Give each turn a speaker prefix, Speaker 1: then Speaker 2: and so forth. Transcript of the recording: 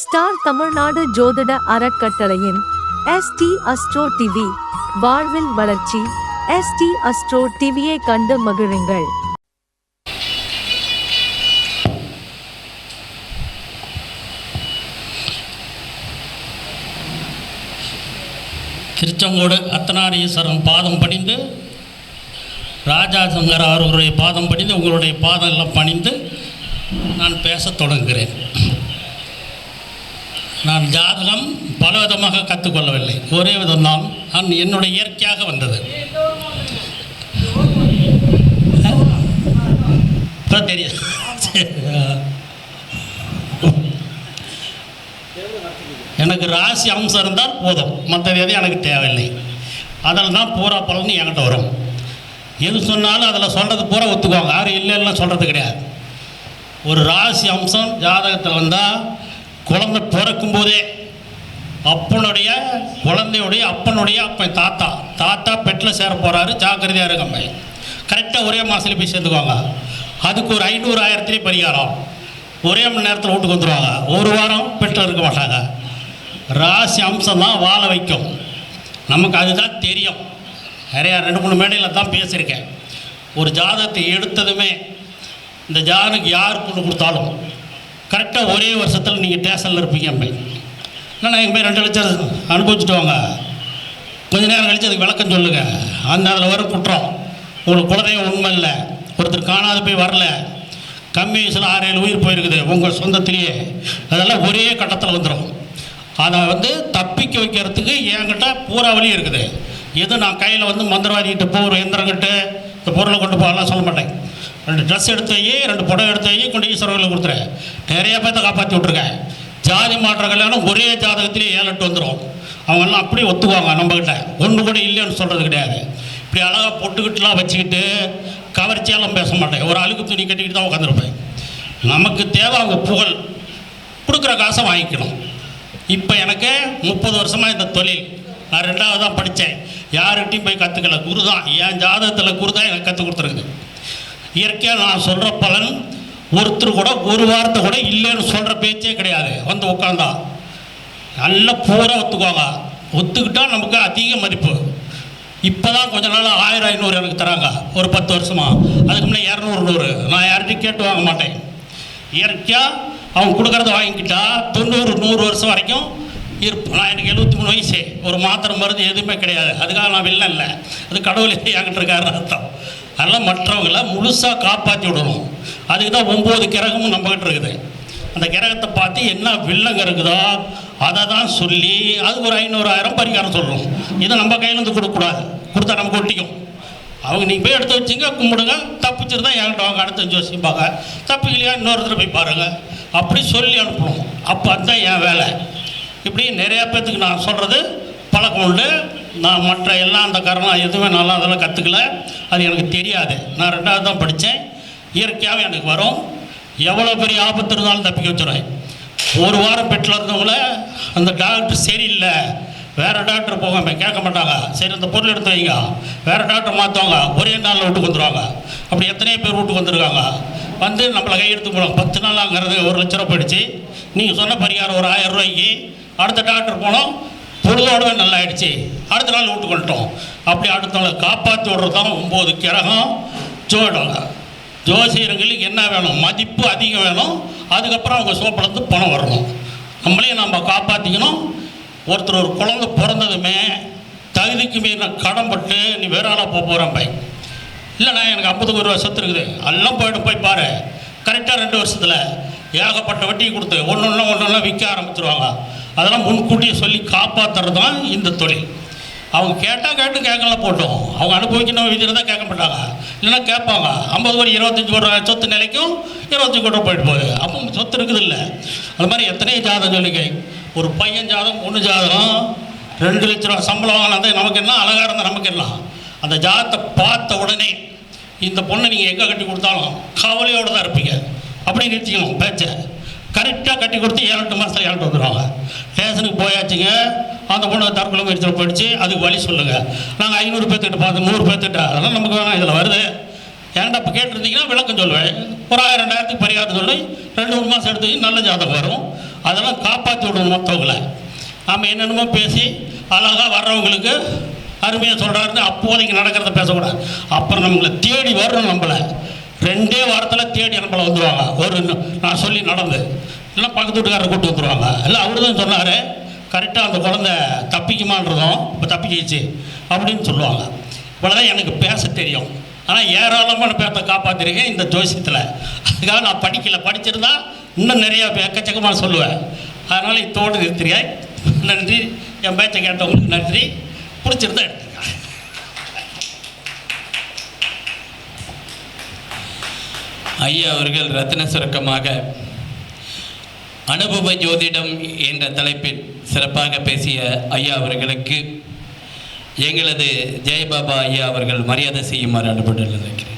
Speaker 1: Star Tamil Nadu ஜோதிட அறக்கட்டளையின் ST astro TV வாழ்வில் வளர்ச்சி. எஸ்டி அஸ்ட்ரோ டிவியை கண்டு மகிழுங்கள்.
Speaker 2: திருச்செங்கோடு அத்தனாரீஸ்வரன் பாதம் பணிந்து ராஜா சங்கர் அவர்களுடைய பாதம் பணிந்து உங்களுடைய பாதம் எல்லாம் பணிந்து நான் பேசத் தொடங்குகிறேன். நான் ஜாதகம் பல விதமாக கற்றுக்கொள்ளவில்லை. ஒரே விதம்தான் நான் என்னுடைய இயற்கையாக வந்தது. தெரியும் எனக்கு ராசி அம்சம் இருந்தால் போதும். மற்றது எதுவும் எனக்கு தேவையில்லை. அதில் தான் பூரா பலன் என்கிட்ட வரும். எது சொன்னாலும் அதில் சொல்கிறது பூரா ஒத்துக்குவாங்க. யாரும் இல்லைன்னா சொல்கிறது கிடையாது. ஒரு ராசி அம்சம் ஜாதகத்தில் வந்தால் குழந்தை பிறக்கும் போதே அப்பனுடைய குழந்தையுடைய அப்பனுடைய அப்பன் தாத்தா தாத்தா பெட்டில் சேர போகிறாரு ஜாக்கிரதையாக இருக்கம்ப கரெக்டாக ஒரே மாதத்துல போய் சேர்ந்துக்குவாங்க அதுக்கு ஒரு ஐநூறு ஆயிரத்துலேயே பரிகாரம். ஒரே மணி நேரத்தில் வீட்டுக்கு வந்துடுவாங்க ஒரு வாரம் பெட்டில் இருக்க மாட்டாங்க. ராசி அம்சம் தான் வாழ வைக்கும். நமக்கு அதுதான் தெரியும். நிறையா ரெண்டு மூணு மேடையில் தான் பேசியிருக்கேன். ஒரு ஜாதகத்தை எடுத்ததுமே இந்த ஜாதனுக்கு யார் பொண்ணு கொடுத்தாலும் கரெக்டாக ஒரே வருஷத்தில் நீங்கள் ஸ்டேஷனில் இருப்பீங்க அம்மை. இல்லைண்ணா எங்கள் போய் ரெண்டு லட்சம் அனுபவிச்சுட்டு வாங்க கொஞ்ச நேரம் கழித்து அதுக்கு விளக்கம் சொல்லுங்கள் அந்த அதில் வர குற்றம். உங்களுக்கு குலதெய்வம் உண்மை இல்லை. ஒருத்தர் காணாத போய் வரல. கம்மி வயசில் ஆறு ஏழு உயிர் போயிருக்குது. உங்கள் சொந்தத்திலேயே. அதெல்லாம் ஒரே கட்டத்தில் வந்துடும் அதை வந்து தப்பிக்க வைக்கிறதுக்கு என்கிட்ட பூரா வழி இருக்குது. எது நான் கையில் வந்து மந்திரவாதிகிட்ட போகிற ஒரு எந்திரங்கிட்ட இந்த பொருளை கொண்டு போகலாம் சொல்ல மாட்டேன். ரெண்டு ட்ரெஸ் எடுத்து ரெண்டு புடவை எடுத்து கொண்டு ஈஸ்வரர்களுக்கு கொடுத்துறேன் நிறைய பேர்த்த காப்பாற்றி விட்ருக்கேன் ஜாதி மாற்ற கல்யாணம் ஒரே ஜாதகத்திலே ஏழு எட்டு வந்துடும் அவங்கெல்லாம் அப்படியே ஒத்துக்குவாங்க நம்மக்கிட்ட ஒன்று கூட இல்லைன்னு சொல்கிறது கிடையாது. இப்படி அழகாக பொட்டுக்கிட்டுலாம் வச்சுக்கிட்டு கவர்ச்சியெல்லாம் பேச மாட்டேன். ஒரு அழுக்கு துணி கட்டிக்கிட்டு தான் உட்காந்துருப்பேன். நமக்கு தேவை அவங்க புகழ். கொடுக்குற காசை வாங்கிக்கணும். இப்போ எனக்கு முப்பது வருஷமாக இந்த தொழில். நான் ரெண்டாவது தான் படித்தேன். யார்கிட்டையும் போய் கற்றுக்கல குரு தான். என் ஜாதகத்தில் குரு தான் எனக்கு கற்றுக் கொடுத்துருக்குது. இயற்கையாக நான் சொல்கிற பலன் ஒருத்தர் கூட ஒரு வாரத்தை கூட இல்லைன்னு சொல்கிற பேச்சே கிடையாது. வந்து உட்காந்தா. நல்லா பூரா ஒத்துக்குவாங்க. ஒத்துக்கிட்டா நமக்கு அதிக மதிப்பு. இப்போ தான் கொஞ்ச நாள் ஆயிரம் ஐநூறு எனக்கு தராங்க. ஒரு பத்து வருஷமாக அதுக்கு முன்னே இரநூறு நூறு. நான் யார்கிட்டையும் கேட்டு வாங்க மாட்டேன். இயற்கையாக அவங்க கொடுக்குறத வாங்கிக்கிட்டா தொண்ணூறு நூறு வருஷம் வரைக்கும் இருப்போம் நான் எனக்கு எழுபத்தி மூணு வயசு. ஒரு மாத்திரை மருந்து எதுவுமே கிடையாது. அதுக்காக நான் வெளில இல்லை. அது கடவுள் என்கிட்ட இருக்காருன்னு அர்த்தம். அதெல்லாம் மற்றவங்களை முழுசாக காப்பாற்றி விடணும். அதுக்கு தான் ஒம்பது கிரகமும் நம்மகிட்ட இருக்குது. அந்த கிரகத்தை பார்த்து என்ன வில்லங்க இருக்குதோ? அதை தான் சொல்லி அது ஒரு ஐநூறாயிரம் பரிகாரம் சொல்லணும் இதை நம்ம கையிலேருந்து கொடுக்கக்கூடாது. கொடுத்தா நம்ம ஒட்டிக்கும். அவங்க நீங்கள் போய் எடுத்து வச்சிங்க கும்பிடுங்க தப்பிச்சிருந்தா என்கிட்ட வாங்க அடுத்த ஜோசியம் பார்க்க தப்பிக்கலையா இன்னொருத்தர் போய் பாருங்கள் அப்படி சொல்லி அனுப்பணும் அப்போ அதுதான் என் வேலை. இப்படி நிறையா பேர்த்துக்கு நான் சொல்கிறது பழக்கம் உண்டு நான் மற்ற எல்லாம் அந்த காரணம் எதுவுமே நல்லா அதெல்லாம் கற்றுக்கல அது எனக்கு தெரியாது. நான் ரெண்டாவது தான் படித்தேன் இயற்கையாகவே எனக்கு வரும். எவ்வளோ பெரிய ஆபத்து இருந்தாலும் தப்பிக்க வச்சுருவேன். ஒரு வாரம் பெட்டில் இருந்தவங்கள அந்த டாக்டர் சரியில்லை. வேறு டாக்டர் போகாம கேட்க மாட்டாங்க. சரி இந்த பொருள் எடுத்து வைங்க. வேறு டாக்டர் மாற்றுவாங்க ஒரே நாளில் வீட்டுக்கு வந்துடுவாங்க அப்படி எத்தனையோ பேர் வீட்டுக்கு வந்திருக்காங்க. வந்து நம்மளை கையெடுத்து போகலாம் பத்து நாளாங்கிறது ஒரு லட்ச ரூபா போயிடுச்சு. நீங்கள் சொன்ன பரிகாரம் ஒரு ஆயிரம் ரூபாய்க்கு. அடுத்த டாக்டர் போனோம். பொருளாதாரம் நல்லாயிடுச்சு. அடுத்த நாள் வீட்டுக்கு அப்படி அடுத்தவங்களை காப்பாற்றி விடுறது தான் ஒம்பது கிரகம் ஜோடம் ஜோசியர்களுக்கு என்ன வேணும்? மதிப்பு அதிகம் வேணும். அதுக்கப்புறம் அவங்க சோப்பிலேருந்து பணம் வரணும். நம்மளையும் நம்ம காப்பாற்றிக்கணும் ஒருத்தர் ஒரு குழந்தை பிறந்ததுமே தகுதிக்கு மீறின கடன்பட்டு நீ வேற ஆளாக போக போகிறேன் பை இல்லைண்ணா எனக்கு ஐம்பது ஒரு வருஷத்து இருக்குது. எல்லாம் போயிடும் போய் பாரு. கரெக்டாக ரெண்டு வருஷத்தில் ஏகப்பட்ட வட்டி கொடுத்து ஒன்று ஒன்று ஒன்று ஒன்றா விற்க ஆரம்பிச்சிருவாங்க. அதெல்லாம் முன்கூட்டியே சொல்லி காப்பாற்றுறது தான் இந்த தொழில். அவங்க கேட்டால் கேட்டு கேட்கல போட்டோம். அவங்க அனுபவிக்கணும் விதியில் தான் கேட்க மாட்டாங்க. இல்லைன்னா கேட்பாங்க. ஐம்பது கோடி இருபத்தஞ்சி கோடி ரூபாய் சொத்து நிலைக்கும் இருபத்தஞ்சி கோடி ரூபாய் போயிட்டு போகுது. அப்போ சொத்து இருக்குது இல்லை அது மாதிரி எத்தனையோ ஜாதகம் ஒரு பையன் ஜாதகம் பொண்ணு ஜாதகம் ரெண்டு லட்ச ரூபா சம்பளம் வாங்கினா நமக்கு என்ன? அழகாக இருந்தால் நமக்கு என்ன? அந்த ஜாதத்தை பார்த்த உடனே இந்த பொண்ணை நீங்கள் எங்கே கட்டி கொடுத்தாலும் கவலையோடு தான் இருப்பீங்க. அப்படி நிறுத்திக்கணும் பேச்சை. கரெக்டாக கட்டி கொடுத்து ஏழு எட்டு மாதத்தில் ஏழு வந்துடுவாங்க ஸ்டேஷனுக்கு போயாச்சுங்க அந்த பொண்ணு தற்கொலை முயற்சியில் போயிடுச்சு. அதுக்கு வழி சொல்லுங்கள் நாங்கள் ஐநூறு பேர்த்துக்கிட்ட பார்த்தோம் நூறு பேர்த்துக்கிட்ட அதெல்லாம் நமக்கு வேணாம் இதில் வருது. ஏன்டா இப்போ கேட்டிருந்தீங்கன்னா விளக்கம் சொல்லுவேன். ஒரு ஆயிரம் ரெண்டாயிரத்துக்கு பரிகாரம் சொல்லி ரெண்டு மூணு மாதம் எடுத்து நல்ல ஜாதகம் வரும். அதெல்லாம் காப்பாற்றி விடணும் மற்றவங்கள நாம் என்னென்னமோ பேசி அழகாக வர்றவங்களுக்கு அருமையாக சொல்கிறாருன்னு அப்போதைக்கு நடக்கிறத பேசக்கூடாது. அப்புறம் நம்மளை தேடி வரணும் நம்மளை. ரெண்டே வாரத்தில் தேடி நம்மளை வந்துடுவாங்க ஒரு நான் சொல்லி நடந்து. இல்லை பக்கத்து வீட்டுக்காரரை கூட்டு வந்துடுவாங்க இல்லை அவர் தான் சொன்னார் கரெக்டாக அந்த குழந்தை தப்பிக்குமான்றதும் இப்போ தப்பிக்கிச்சு அப்படின்னு சொல்லுவாங்க. இவ்வளோதான் எனக்கு பேச தெரியும். ஆனால் ஏராளமான பேர்த்த காப்பாற்றிருக்கேன் இந்த ஜோசியத்தில். அதுக்காக நான் படிக்கல. படிச்சிருந்தா இன்னும் நிறையா எக்கச்சக்கமாக சொல்லுவேன். அதனால் இத்தோடு நிறுத்துறேன். நன்றி. என் பேச்சை கேட்டவங்களுக்கு நன்றி. பிடிச்சிருந்தா எடுத்துக்க.
Speaker 3: ஐயா அவர்கள் ரத்தின சுரக்கமாக அனுபவ ஜோதிடம் என்ற தலைப்பில் சிறப்பாக பேசிய ஐயா அவர்களுக்கு எங்களது ஜெயபாபா ஐயா அவர்கள் மரியாதை செய்யுமாறு அனுப்பட்டு